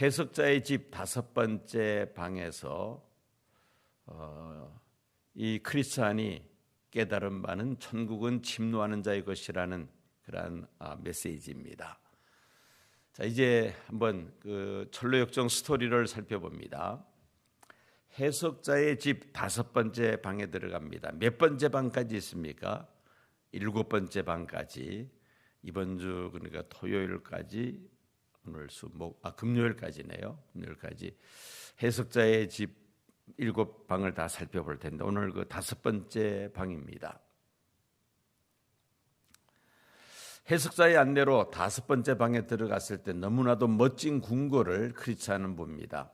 해석자의 집 다섯 번째 방에서 어, 이 크리스찬이 깨달은 바는 천국은 침노하는 자의 것이라는 그러한 아, 메시지입니다. 자 이제 한번 그 철로역정 스토리를 살펴봅니다. 해석자의 집 다섯 번째 방에 들어갑니다. 몇 번째 방까지 있습니까? 일곱 번째 방까지 이번 주 그러니까 토요일까지 오늘 수목 아 금요일까지네요. 금요일까지 해석자의 집 일곱 방을 다 살펴볼 텐데 오늘 그 다섯 번째 방입니다. 해석자의 안내로 다섯 번째 방에 들어갔을 때 너무나도 멋진 궁궐을 크리스찬은 봅니다.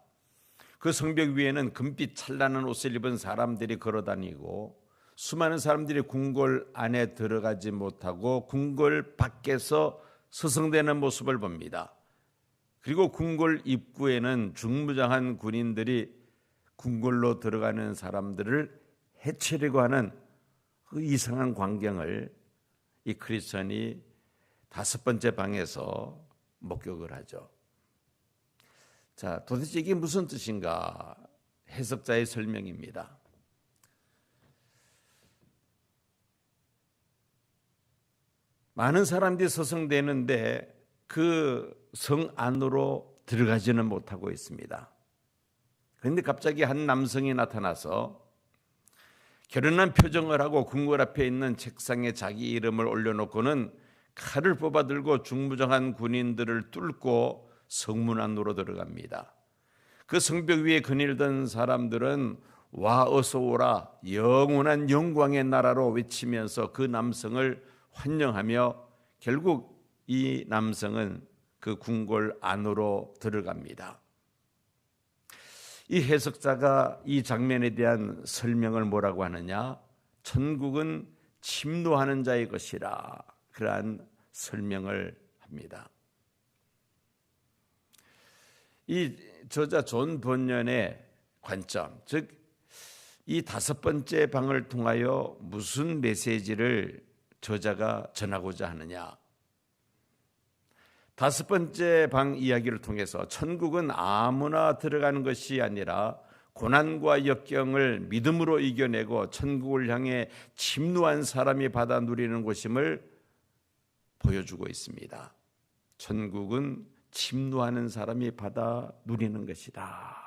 그 성벽 위에는 금빛 찬란한 옷을 입은 사람들이 걸어다니고 수많은 사람들이 궁궐 안에 들어가지 못하고 궁궐 밖에서 서성대는 모습을 봅니다. 그리고 궁궐 입구에는 중무장한 군인들이 궁궐로 들어가는 사람들을 해치려고 하는 그 이상한 광경을 이 크리스천이 다섯 번째 방에서 목격을 하죠. 자, 도대체 이게 무슨 뜻인가? 해석자의 설명입니다. 많은 사람들이 서성대는데 그 성 안으로 들어가지는 못하고 있습니다. 그런데 갑자기 한 남성이 나타나서 결연한 표정을 하고 궁궐 앞에 있는 책상에 자기 이름을 올려놓고는 칼을 뽑아 들고 중무장한 군인들을 뚫고 성문 안으로 들어갑니다. 그 성벽 위에 거닐던 사람들은 와 어서 오라 영원한 영광의 나라로 외치면서 그 남성을 환영하며 결국 이 남성은 그 궁궐 안으로 들어갑니다. 이 해석자가 이 장면에 대한 설명을 뭐라고 하느냐? 천국은 침노하는 자의 것이라 그러한 설명을 합니다. 이 저자 존 번연의 관점, 즉 이 다섯 번째 방을 통하여 무슨 메시지를 저자가 전하고자 하느냐? 다섯 번째 방 이야기를 통해서 천국은 아무나 들어가는 것이 아니라 고난과 역경을 믿음으로 이겨내고 천국을 향해 침노한 사람이 받아 누리는 곳임을 보여주고 있습니다. 천국은 침노하는 사람이 받아 누리는 것이다.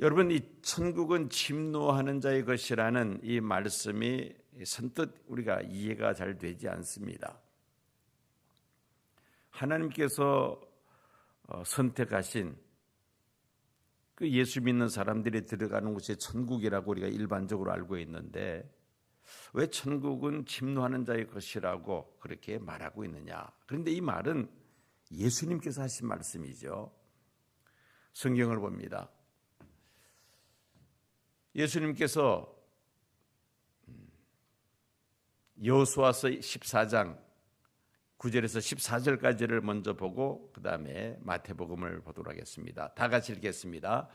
여러분 이 천국은 침노하는 자의 것이라는 이 말씀이 선뜻 우리가 이해가 잘 되지 않습니다. 하나님께서 어, 선택하신 그 예수 믿는 사람들이 들어가는 곳이 천국이라고 우리가 일반적으로 알고 있는데 왜 천국은 침노하는 자의 것이라고 그렇게 말하고 있느냐? 그런데 이 말은 예수님께서 하신 말씀이죠. 성경을 봅니다. 예수님께서 음, 여호수아서 14장 9절에서 14절까지를 먼저 보고 그 다음에 마태복음을 보도록 하겠습니다. 다 같이 읽겠습니다.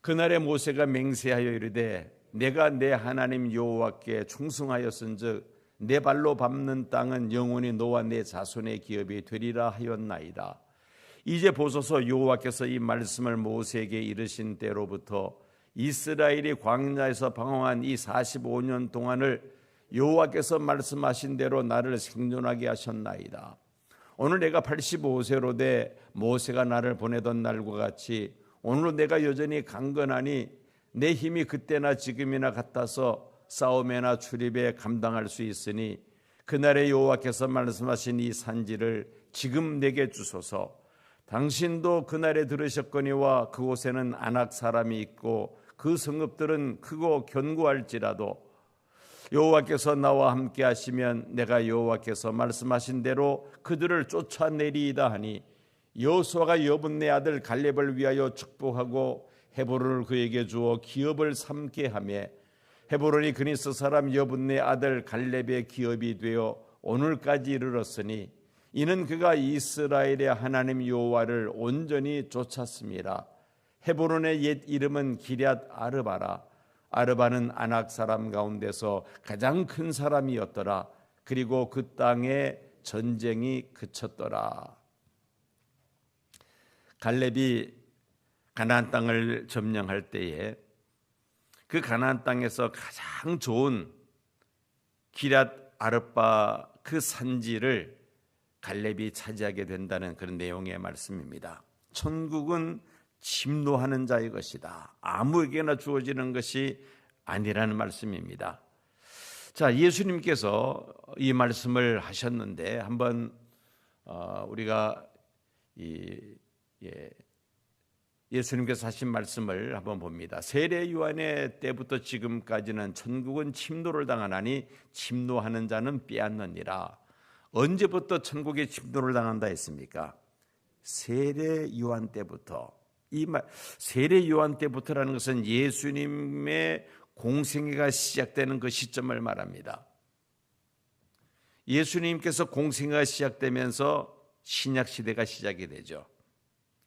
그날에 모세가 맹세하여 이르되 내가 내 하나님 여호와께 충성하였은즉 내 발로 밟는 땅은 영원히 너와 내 자손의 기업이 되리라 하였나이다. 이제 보소서 여호와께서 이 말씀을 모세에게 이르신 때로부터 이스라엘이 광야에서 방황한 이 45년 동안을 여호와께서 말씀하신 대로 나를 생존하게 하셨나이다. 오늘 내가 85세로 돼 모세가 나를 보내던 날과 같이 오늘 내가 여전히 강건하니 내 힘이 그때나 지금이나 같아서 싸움에나 출입에 감당할 수 있으니 그날의 여호와께서 말씀하신 이 산지를 지금 내게 주소서. 당신도 그날에 들으셨거니와 그곳에는 안악 사람이 있고 그 성읍들은 크고 견고할지라도 여호와께서 나와 함께 하시면 내가 여호와께서 말씀하신 대로 그들을 쫓아내리이다 하니 여호수아가 여분네 아들 갈렙을 위하여 축복하고 헤브론을 그에게 주어 기업을 삼게 하며 헤브론이 그니스 사람 여분네 아들 갈렙의 기업이 되어 오늘까지 이르렀으니 이는 그가 이스라엘의 하나님 여호와를 온전히 쫓았습니다. 헤브론의 옛 이름은 기럇 아르바라 아르바는 아낙 사람 가운데서 가장 큰 사람이었더라. 그리고 그 땅에 전쟁이 그쳤더라. 갈렙이 가나안 땅을 점령할 때에 그 가나안 땅에서 가장 좋은 기랏 아르바 그 산지를 갈렙이 차지하게 된다는 그런 내용의 말씀입니다. 천국은 침노하는 자의 것이다. 아무에게나 주어지는 것이 아니라는 말씀입니다. 자, 예수님께서 이 말씀을 하셨는데 한번 어, 우리가 이 예, 예수님께서 하신 말씀을 한번 봅니다. 세례 요한의 때부터 지금까지는 천국은 침노를 당하나니 침노하는 자는 빼앗느니라. 언제부터 천국에 침노를 당한다 했습니까? 세례 요한 때부터 이 말 세례 요한 때부터라는 것은 예수님의 공생애가 시작되는 그 시점을 말합니다. 예수님께서 공생애가 시작되면서 신약 시대가 시작이 되죠.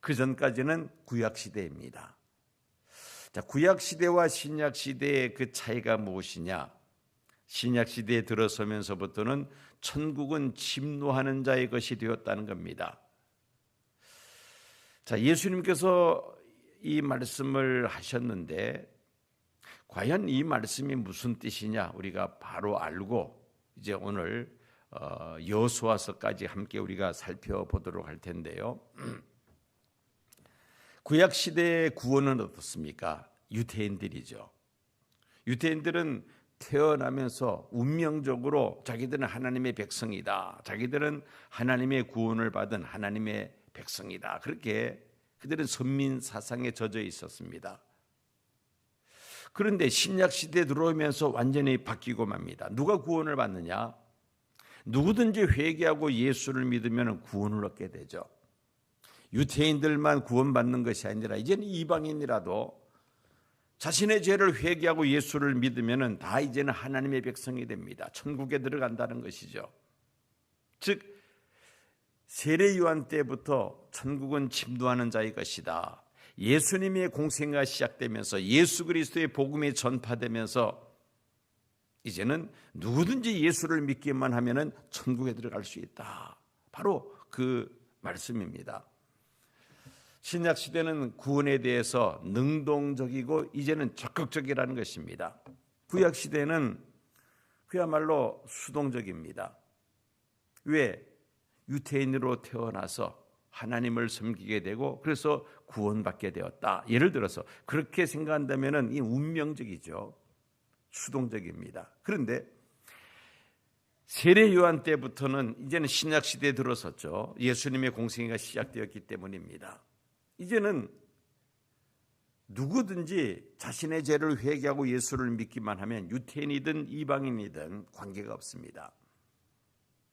그 전까지는 구약 시대입니다. 자, 구약 시대와 신약 시대의 그 차이가 무엇이냐? 신약 시대에 들어서면서부터는 천국은 침노하는 자의 것이 되었다는 겁니다. 자, 예수님께서 이 말씀을 하셨는데 과연 이 말씀이 무슨 뜻이냐 우리가 바로 알고 이제 오늘 어, 여수와서까지 함께 우리가 살펴보도록 할 텐데요. 구약 시대의 구원은 어떻습니까? 유태인들이죠. 유태인들은 태어나면서 운명적으로 자기들은 하나님의 백성이다. 자기들은 하나님의 구원을 받은 하나님의 백성이다. 그렇게 그들은 선민 사상에 젖어 있었습니다. 그런데 신약 시대에 들어오면서 완전히 바뀌고 맙니다. 누가 구원을 받느냐? 누구든지 회개하고 예수를 믿으면 구원을 얻게 되죠. 유태인들만 구원받는 것이 아니라 이제는 이방인이라도 자신의 죄를 회개하고 예수를 믿으면 다 이제는 하나님의 백성이 됩니다. 천국에 들어간다는 것이죠. 즉 세례 요한 때부터 천국은 침도하는 자의 것이다. 예수님의 공생가 시작되면서 예수 그리스도의 복음이 전파되면서 이제는 누구든지 예수를 믿기만 하면은 천국에 들어갈 수 있다. 바로 그 말씀입니다. 신약 시대는 구원에 대해서 능동적이고 이제는 적극적이라는 것입니다. 구약 시대는 그야말로 수동적입니다. 왜? 유태인으로 태어나서 하나님을 섬기게 되고 그래서 구원받게 되었다. 예를 들어서 그렇게 생각한다면은 이 운명적이죠. 수동적입니다. 그런데 세례 요한 때부터는 이제는 신약 시대에 들어섰죠. 예수님의 공생애가 시작되었기 때문입니다. 이제는 누구든지 자신의 죄를 회개하고 예수를 믿기만 하면 유태인이든 이방인이든 관계가 없습니다.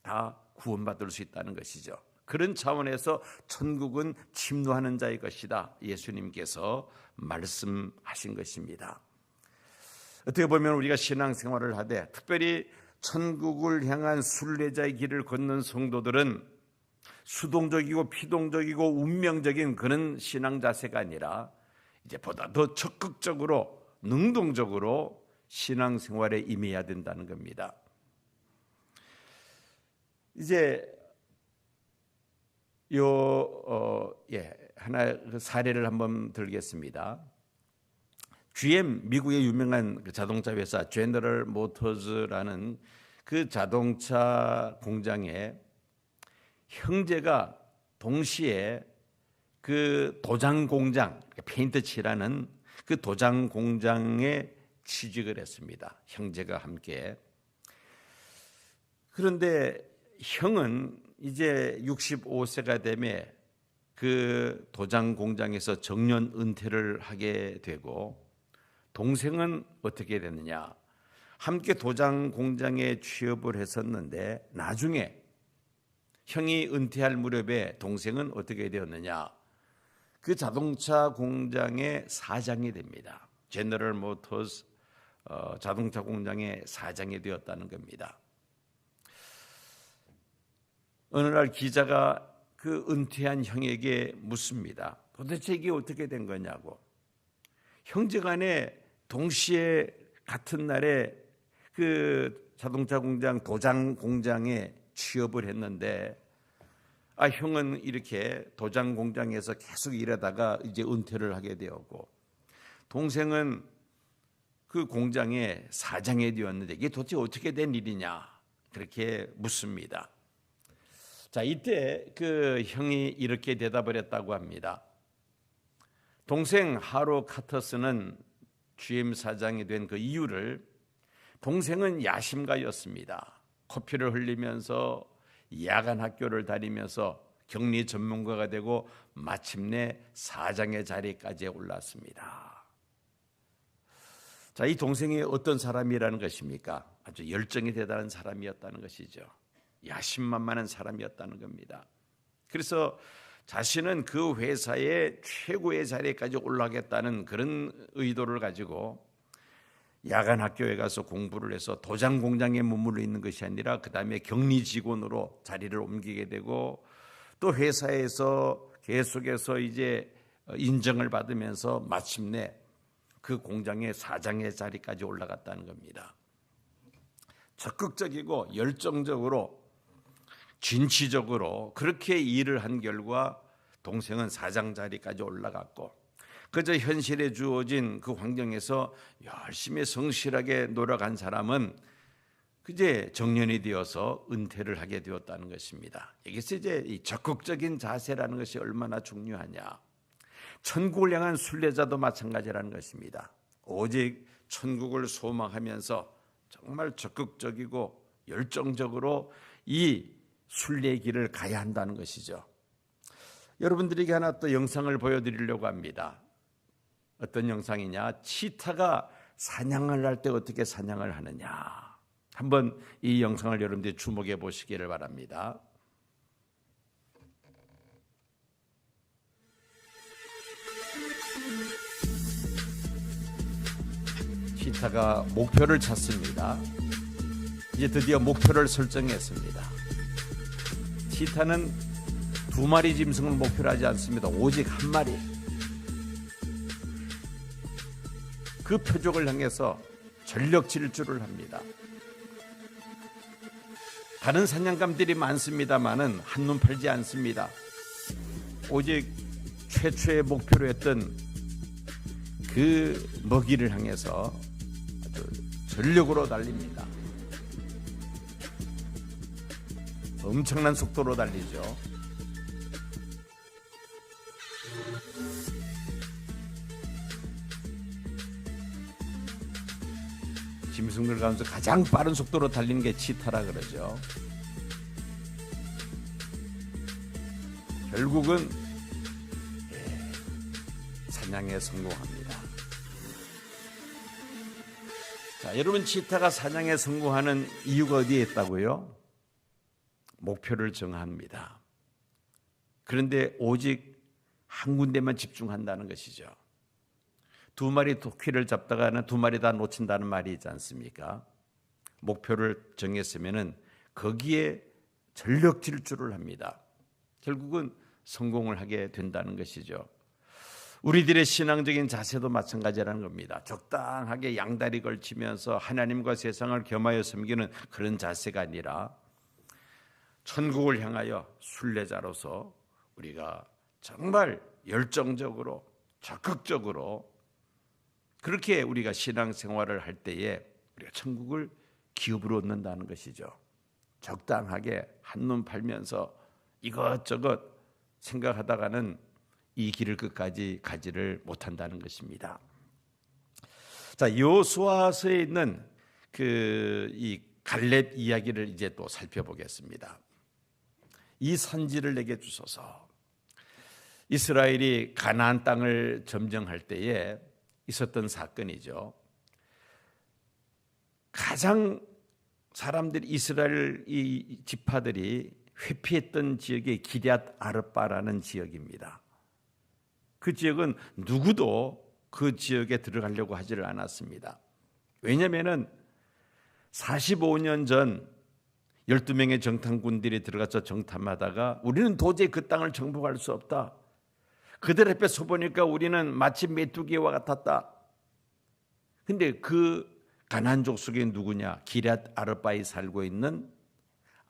다 구원받을 수 있다는 것이죠. 그런 차원에서 천국은 침노하는 자의 것이다. 예수님께서 말씀하신 것입니다. 어떻게 보면 우리가 신앙생활을 하되 특별히 천국을 향한 순례자의 길을 걷는 성도들은 수동적이고 피동적이고 운명적인 그런 신앙 자세가 아니라 이제 보다 더 적극적으로 능동적으로 신앙 생활에 임해야 된다는 겁니다. 이제 요 어, 예, 하나 그 사례를 한번 들겠습니다. GM 미국의 유명한 그 자동차 회사 제너럴 모터즈라는 그 자동차 공장에 형제가 동시에 그 도장 공장, 페인트 칠하는 그 도장 공장에 취직을 했습니다. 형제가 함께. 그런데 형은 이제 65세가 되면 그 도장 공장에서 정년 은퇴를 하게 되고 동생은 어떻게 됐느냐? 함께 도장 공장에 취업을 했었는데 나중에 형이 은퇴할 무렵에 동생은 어떻게 되었느냐? 그 자동차 공장의 사장이 됩니다. 제너럴 모터스 어, 자동차 공장의 사장이 되었다는 겁니다. 어느 날 기자가 그 은퇴한 형에게 묻습니다. 도대체 이게 어떻게 된 거냐고. 형제 간에 동시에 같은 날에 그 자동차 공장 도장 공장에 취업을 했는데 아 형은 이렇게 도장 공장에서 계속 일하다가 이제 은퇴를 하게 되었고 동생은 그 공장의 사장이 되었는데 이게 도대체 어떻게 된 일이냐 그렇게 묻습니다. 자 이때 그 형이 이렇게 대답을 했다고 합니다. 동생 하로 카터스는 GM 사장이 된 그 이유를 동생은 야심가였습니다. 커피를 흘리면서 야간 학교를 다니면서 격리 전문가가 되고 마침내 사장의 자리까지 올랐습니다. 자, 이 동생이 어떤 사람이라는 것입니까? 아주 열정이 대단한 사람이었다는 것이죠. 야심만만한 사람이었다는 겁니다. 그래서 자신은 그 회사의 최고의 자리까지 올라가겠다는 그런 의도를 가지고 야간 학교에 가서 공부를 해서 도장 공장에 머물러 있는 것이 아니라 그 다음에 격리 직원으로 자리를 옮기게 되고 또 회사에서 계속해서 이제 인정을 받으면서 마침내 그 공장의 사장의 자리까지 올라갔다는 겁니다. 적극적이고 열정적으로 진취적으로 그렇게 일을 한 결과 동생은 사장 자리까지 올라갔고 그저 현실에 주어진 그 환경에서 열심히 성실하게 노력한 사람은 그제 정년이 되어서 은퇴를 하게 되었다는 것입니다. 여기서 이제 이 적극적인 자세라는 것이 얼마나 중요하냐. 천국을 향한 순례자도 마찬가지라는 것입니다. 오직 천국을 소망하면서 정말 적극적이고 열정적으로 이 순례 길을 가야 한다는 것이죠. 여러분들에게 하나 또 영상을 보여드리려고 합니다. 어떤 영상이냐? 치타가 사냥을 할 때 어떻게 사냥을 하느냐. 한번 이 영상을 여러분들이 주목해 보시기를 바랍니다. 치타가 목표를 찾습니다. 이제 드디어 목표를 설정했습니다. 치타는 두 마리 짐승을 목표로 하지 않습니다. 오직 한 마리. 그 표적을 향해서 전력 질주를 합니다. 다른 사냥감들이 많습니다만은 한눈 팔지 않습니다. 오직 최초의 목표로 했던 그 먹이를 향해서 전력으로 달립니다. 엄청난 속도로 달리죠. 짐승들 가운데 가장 빠른 속도로 달리는 게 치타라 그러죠. 결국은 예, 사냥에 성공합니다. 자, 여러분 치타가 사냥에 성공하는 이유가 어디에 있다고요? 목표를 정합니다. 그런데 오직 한 군데만 집중한다는 것이죠. 두 마리 토끼를 잡다가는 두 마리 다 놓친다는 말이 있지 않습니까? 목표를 정했으면은 거기에 전력 질주를 합니다. 결국은 성공을 하게 된다는 것이죠. 우리들의 신앙적인 자세도 마찬가지라는 겁니다. 적당하게 양다리 걸치면서 하나님과 세상을 겸하여 섬기는 그런 자세가 아니라 천국을 향하여 순례자로서 우리가 정말 열정적으로 적극적으로 그렇게 우리가 신앙생활을 할 때에 우리가 천국을 기업으로 얻는다는 것이죠. 적당하게 한눈 팔면서 이것저것 생각하다가는 이 길을 끝까지 가지를 못한다는 것입니다. 자, 요수아서에 있는 그 이 갈렙 이야기를 이제 또 살펴보겠습니다. 이 선지를 내게 주소서. 이스라엘이 가나안 땅을 점령할 때에 있었던 사건이죠. 가장 사람들이 이스라엘 이 지파들이 회피했던 지역이 기럇 아르바라는 지역입니다. 그 지역은 누구도 그 지역에 들어가려고 하지를 않았습니다. 왜냐하면 45년 전 12명의 정탐군들이 들어가서 정탐하다가 우리는 도저히 그 땅을 정복할 수 없다. 그들 앞에 서 보니까 우리는 마치 메뚜기와 같았다. 근데 그 가난족 속에 누구냐? 기랏 아르바에 살고 있는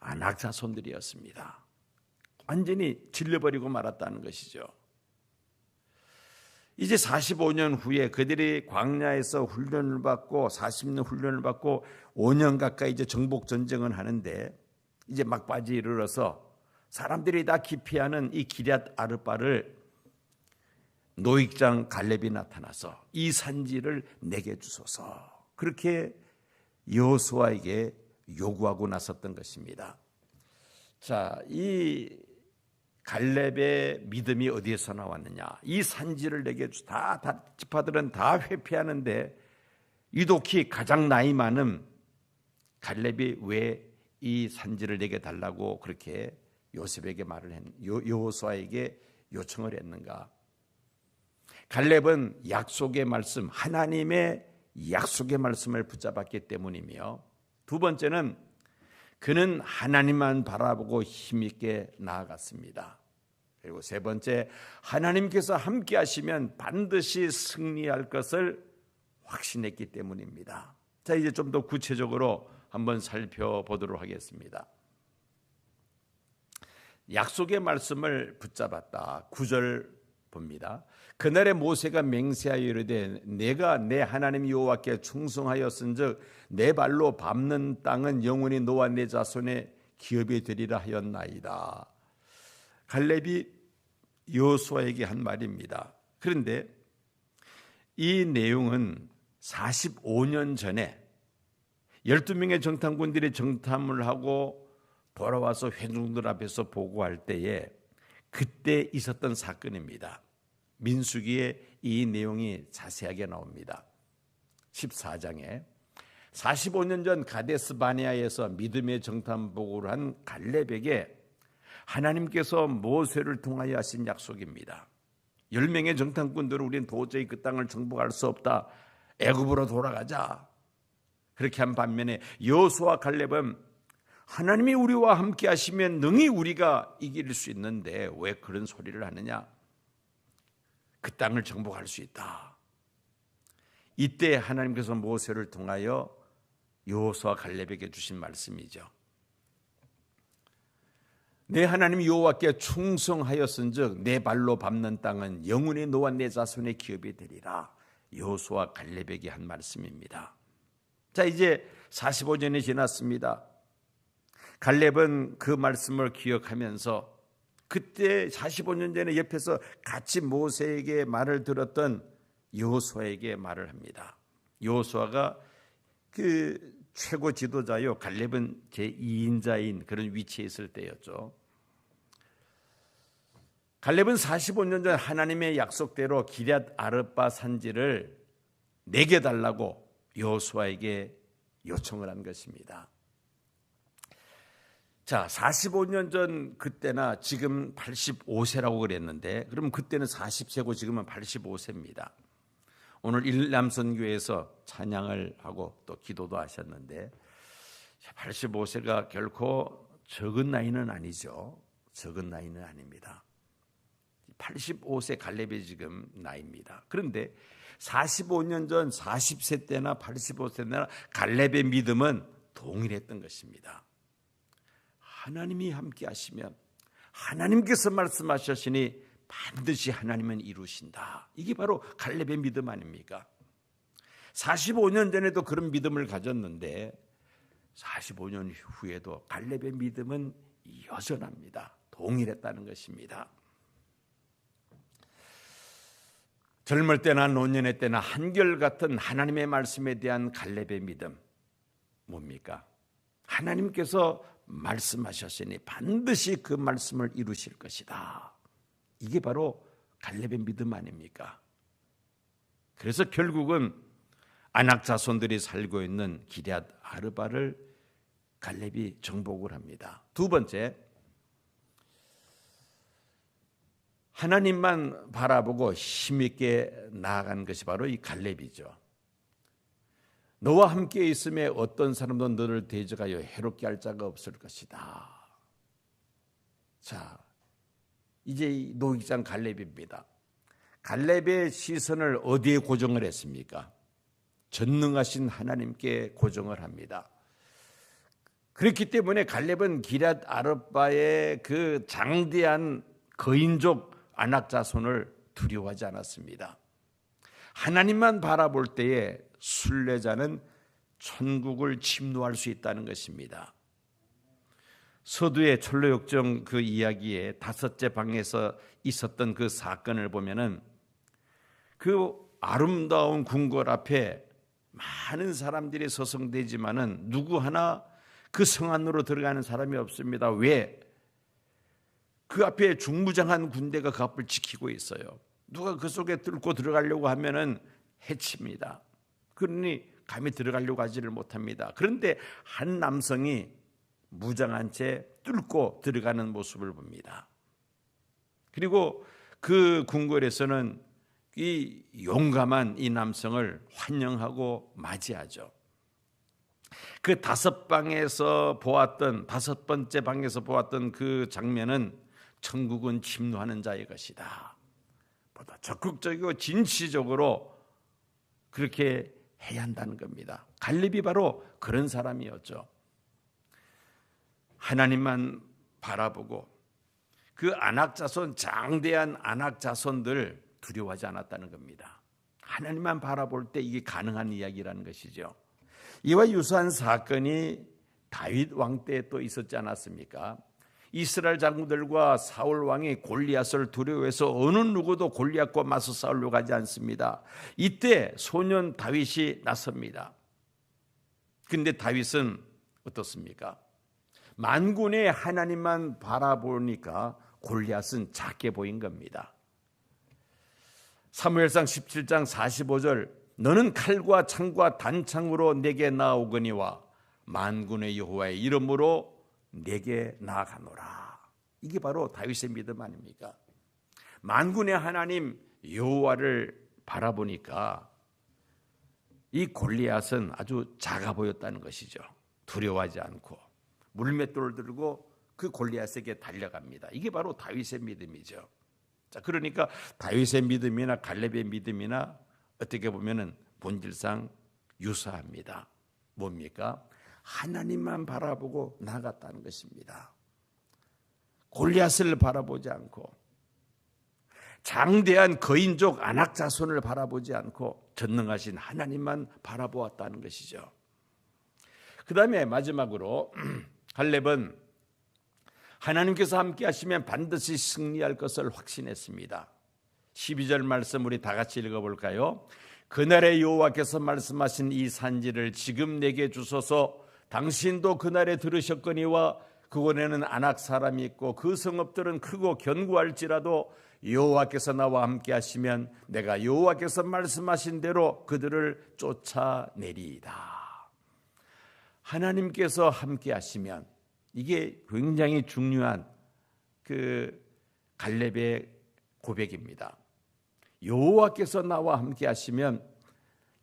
아낙 자손들이었습니다. 완전히 질려버리고 말았다는 것이죠. 이제 45년 후에 그들이 광야에서 훈련을 받고 40년 훈련을 받고 5년 가까이 이제 정복 전쟁을 하는데 이제 막바지에 이르러서 사람들이 다 기피하는 이 기럇 아르바를 노익장 갈렙이 나타나서 이 산지를 내게 주소서 그렇게 여호수아에게 요구하고 나섰던 것입니다. 자, 이 갈렙의 믿음이 어디에서 나왔느냐? 이 산지를 내게 주. 다, 다 지파들은 다 회피하는데 유독히 가장 나이 많은 갈렙이 왜 이 산지를 내게 달라고 그렇게 요셉에게 말을 했, 여호수아에게 요청을 했는가? 갈렙은 약속의 말씀, 하나님의 약속의 말씀을 붙잡았기 때문이며 두 번째는 그는 하나님만 바라보고 힘있게 나아갔습니다. 그리고 세 번째, 하나님께서 함께 하시면 반드시 승리할 것을 확신했기 때문입니다. 자, 이제 좀 더 구체적으로 한번 살펴보도록 하겠습니다. 약속의 말씀을 붙잡았다. 구절 봅니다. 그날에 모세가 맹세하여 이르되 내가 내 하나님 여호와께 충성하였은즉 내 발로 밟는 땅은 영원히 너와 내 자손의 기업이 되리라 하였나이다. 갈렙이 여호수아에게 한 말입니다. 그런데 이 내용은 45년 전에 12명의 정탐꾼들이 정탐을 하고 돌아와서 회중들 앞에서 보고할 때에 그때 있었던 사건입니다. 민수기에 이 내용이 자세하게 나옵니다. 14장에 45년 전 가데스 바니아에서 믿음의 정탐 보고를 한 갈렙에게 하나님께서 모세를 통하여 하신 약속입니다. 10명의 정탐꾼들은 우리는 도저히 그 땅을 정복할 수 없다. 애굽으로 돌아가자. 그렇게 한 반면에 여호수아 갈렙은 하나님이 우리와 함께 하시면 능히 우리가 이길 수 있는데 왜 그런 소리를 하느냐? 그 땅을 정복할 수 있다. 이때 하나님께서 모세를 통하여 여호수아 갈렙에게 주신 말씀이죠. 내 하나님 여호와께 충성하였은즉 내 발로 밟는 땅은 영원히 너와 내 자손의 기업이 되리라. 여호수아 갈렙에게 한 말씀입니다. 자, 이제 45년이 지났습니다. 갈렙은 그 말씀을 기억하면서 그때 45년 전에 옆에서 같이 모세에게 말을 들었던 여호수아에게 말을 합니다. 여호수아가 그 최고 지도자요. 갈렙은 제 2인자인 그런 위치에 있을 때였죠. 갈렙은 45년 전 하나님의 약속대로 기럇 아르바 산지를 내게 달라고 여호수아에게 요청을 한 것입니다. 자, 45년 전 그때나 지금 85세라고 그랬는데 그럼 그때는 40세고 지금은 85세입니다. 오늘 일남선교에서 찬양을 하고 또 기도도 하셨는데 85세가 결코 적은 나이는 아니죠. 적은 나이는 아닙니다. 85세 갈렙이 지금 나이입니다. 그런데 45년 전 40세 때나 85세 때나 갈렙의 믿음은 동일했던 것입니다. 하나님이 함께 하시면 하나님께서 말씀하셨으니 반드시 하나님은 이루신다. 이게 바로 갈렙의 믿음 아닙니까? 45년 전에도 그런 믿음을 가졌는데 45년 후에도 갈렙의 믿음은 여전합니다. 동일했다는 것입니다. 젊을 때나 노년의 때나 한결같은 하나님의 말씀에 대한 갈렙의 믿음 뭡니까? 하나님께서 말씀하셨으니 반드시 그 말씀을 이루실 것이다. 이게 바로 갈렙의 믿음 아닙니까? 그래서 결국은 안악 자손들이 살고 있는 기럇 아르바를 갈렙이 정복을 합니다. 두 번째, 하나님만 바라보고 힘있게 나아간 것이 바로 이 갈렙이죠. 너와 함께 있음에 어떤 사람도 너를 대적하여 해롭게 할 자가 없을 것이다. 자, 이제 노기장 갈렙입니다. 갈렙의 시선을 어디에 고정을 했습니까? 전능하신 하나님께 고정을 합니다. 그렇기 때문에 갈렙은 기랏 아르바의 그 장대한 거인족 안악 자손을 두려워하지 않았습니다. 하나님만 바라볼 때에 순례자는 천국을 침노할 수 있다는 것입니다. 서두의 철로역정 그 이야기에 다섯째 방에서 있었던 그 사건을 보면은 그 아름다운 궁궐 앞에 많은 사람들이 서성되지만은 누구 하나 그 성 안으로 들어가는 사람이 없습니다. 왜? 그 앞에 중무장한 군대가 그 앞을 지키고 있어요. 누가 그 속에 뚫고 들어가려고 하면은 해칩니다. 그러니 감히 들어가려고 하지를 못합니다. 그런데 한 남성이 무장한 채 뚫고 들어가는 모습을 봅니다. 그리고 그 궁궐에서는 이 용감한 이 남성을 환영하고 맞이하죠. 그 다섯 방에서 보았던 다섯 번째 방에서 보았던 그 장면은 천국은 침노하는 자의 것이다. 보다 적극적이고 진취적으로 그렇게 해야 한다는 겁니다. 갈렙이 바로 그런 사람이었죠. 하나님만 바라보고 그 안악자손 장대한 안악자손들 두려워하지 않았다는 겁니다. 하나님만 바라볼 때 이게 가능한 이야기라는 것이죠. 이와 유사한 사건이 다윗 왕 때 또 있었지 않았습니까? 이스라엘 장군들과 사울 왕이 골리앗을 두려워해서 어느 누구도 골리앗과 맞서 싸우려고 하지 않습니다. 이때 소년 다윗이 나섭니다. 근데 다윗은 어떻습니까? 만군의 하나님만 바라보니까 골리앗은 작게 보인 겁니다. 사무엘상 17장 45절 너는 칼과 창과 단창으로 내게 나오거니와 만군의 여호와의 이름으로 내게 나아가노라. 이게 바로 다윗의 믿음 아닙니까? 만군의 하나님 여호와를 바라보니까 이 골리앗은 아주 작아 보였다는 것이죠. 두려워하지 않고 물맷돌을 들고 그 골리앗에게 달려갑니다. 이게 바로 다윗의 믿음이죠. 자, 그러니까 다윗의 믿음이나 갈렙의 믿음이나 어떻게 보면은 본질상 유사합니다. 뭡니까? 하나님만 바라보고 나갔다는 것입니다. 골리앗을 바라보지 않고 장대한 거인족 안악 자손을 바라보지 않고 전능하신 하나님만 바라보았다는 것이죠. 그다음에 마지막으로 할렙은 하나님께서 함께 하시면 반드시 승리할 것을 확신했습니다. 12절 말씀 우리 다 같이 읽어 볼까요? 그날의 여호와께서 말씀하신 이 산지를 지금 내게 주소서 당신도 그날에 들으셨거니와 그곳에는 안악 사람이 있고 그 성읍들은 크고 견고할지라도 여호와께서 나와 함께 하시면 내가 여호와께서 말씀하신 대로 그들을 쫓아내리이다. 하나님께서 함께 하시면 이게 굉장히 중요한 그 갈렙의 고백입니다. 여호와께서 나와 함께 하시면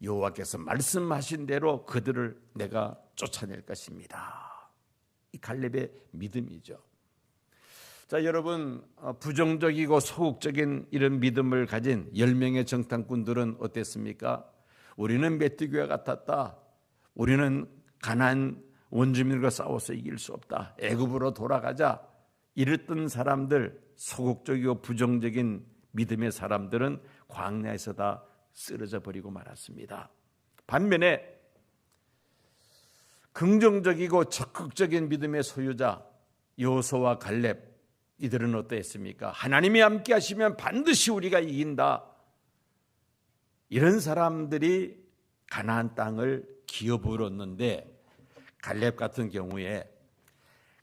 여호와께서 말씀하신 대로 그들을 내가 쫓아낼 것입니다. 이 갈렙의 믿음이죠. 자, 여러분 어, 부정적이고 소극적인 이런 믿음을 가진 10명의 정탐꾼들은 어땠습니까? 우리는 메뚜기와 같았다. 우리는 가난 원주민들과 싸워서 이길 수 없다. 애굽으로 돌아가자. 이랬던 사람들 소극적이고 부정적인 믿음의 사람들은 광야에서 다 쓰러져 버리고 말았습니다. 반면에 긍정적이고 적극적인 믿음의 소유자 요소와 갈렙 이들은 어떠했습니까? 하나님이 함께 하시면 반드시 우리가 이긴다. 이런 사람들이 가나안 땅을 기업으로 얻는데 갈렙 같은 경우에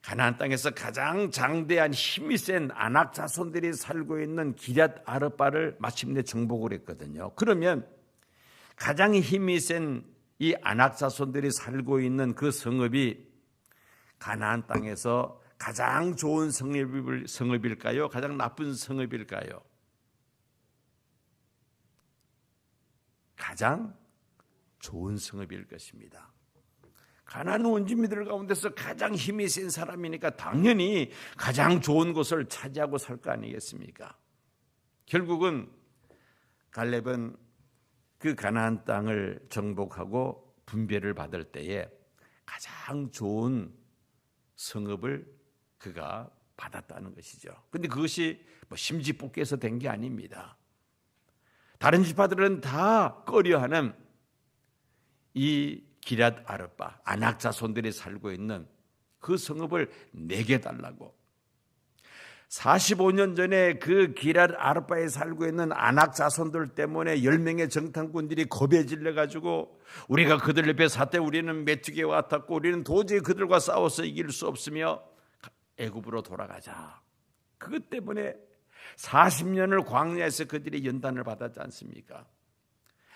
가나안 땅에서 가장 장대한 힘이 센 아낙 자손들이 살고 있는 기랏 아르바를 마침내 정복을 했거든요. 그러면 가장 힘이 센이 아낙 자손들이 살고 있는 그 성읍이 가나안 땅에서 가장 좋은 성읍일, 성읍일까요? 가장 나쁜 성읍일까요? 가장 좋은 성읍일 것입니다. 가나안 원주민들 가운데서 가장 힘이 센 사람이니까 당연히 가장 좋은 곳을 차지하고 살 거 아니겠습니까? 결국은 갈렙은 그 가나안 땅을 정복하고 분배를 받을 때에 가장 좋은 성읍을 그가 받았다는 것이죠. 근데 그것이 뭐 심지뽑기에서 된 게 아닙니다. 다른 지파들은 다 꺼려하는 이 기랏 아르바 안악 자손들이 살고 있는 그 성읍을 내게 달라고 45년 전에 그 기랏 아르바에 살고 있는 안악 자손들 때문에 10명의 정탐꾼들이 겁에 질려 가지고 우리가 그들 옆에 사태 우리는 메뚜기에 같았고 우리는 도저히 그들과 싸워서 이길 수 없으며 애굽으로 돌아가자. 그것 때문에 40년을 광야에서 그들이 연단을 받았지 않습니까?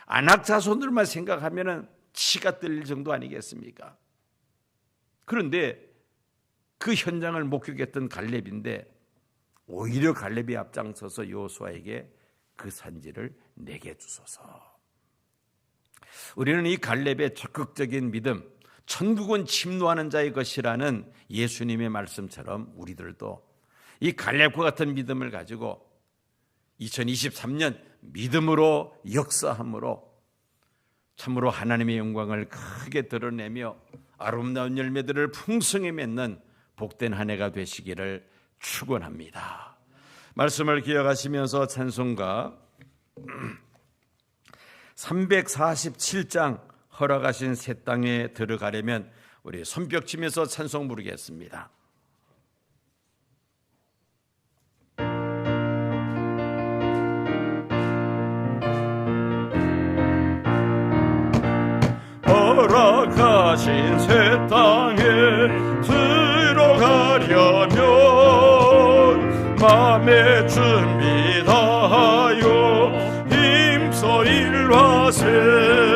안악 자손들만 생각하면은 치가 떨릴 정도 아니겠습니까? 그런데 그 현장을 목격했던 갈렙인데 오히려 갈렙이 앞장서서 요수아에게 그 산지를 내게 주소서. 우리는 이 갈렙의 적극적인 믿음, 천국은 침노하는 자의 것이라는 예수님의 말씀처럼 우리들도 이 갈렙과 같은 믿음을 가지고 2023년 믿음으로 역사함으로 참으로 하나님의 영광을 크게 드러내며 아름다운 열매들을 풍성히 맺는 복된 한 해가 되시기를 축원합니다. 말씀을 기억하시면서 찬송가 347장 허락하신 새 땅에 들어가려면 우리 손뼉 치면서 찬송 부르겠습니다. 허락하신 새 땅에 들어가려면 마음의 준비 다하여 힘써 일하세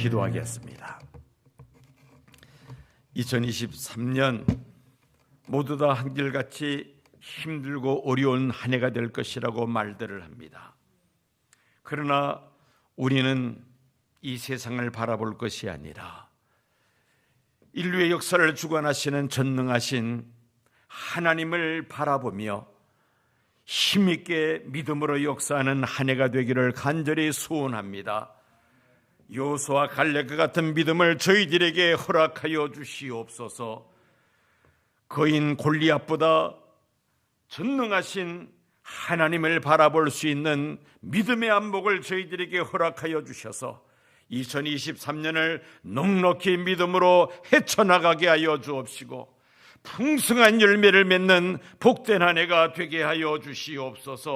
기도하겠습니다 2023년 모두 다 한결같이 힘들고 어려운 한 해가 될 것이라고 말들을 합니다. 그러나 우리는 이 세상을 바라볼 것이 아니라 인류의 역사를 주관하시는 전능하신 하나님을 바라보며 힘있게 믿음으로 역사하는 한 해가 되기를 간절히 소원합니다. 요소와 갈렙과 같은 믿음을 저희들에게 허락하여 주시옵소서. 거인 골리앗보다 전능하신 하나님을 바라볼 수 있는 믿음의 안목을 저희들에게 허락하여 주셔서 2023년을 넉넉히 믿음으로 헤쳐나가게 하여 주옵시고 풍성한 열매를 맺는 복된 한 해가 되게 하여 주시옵소서.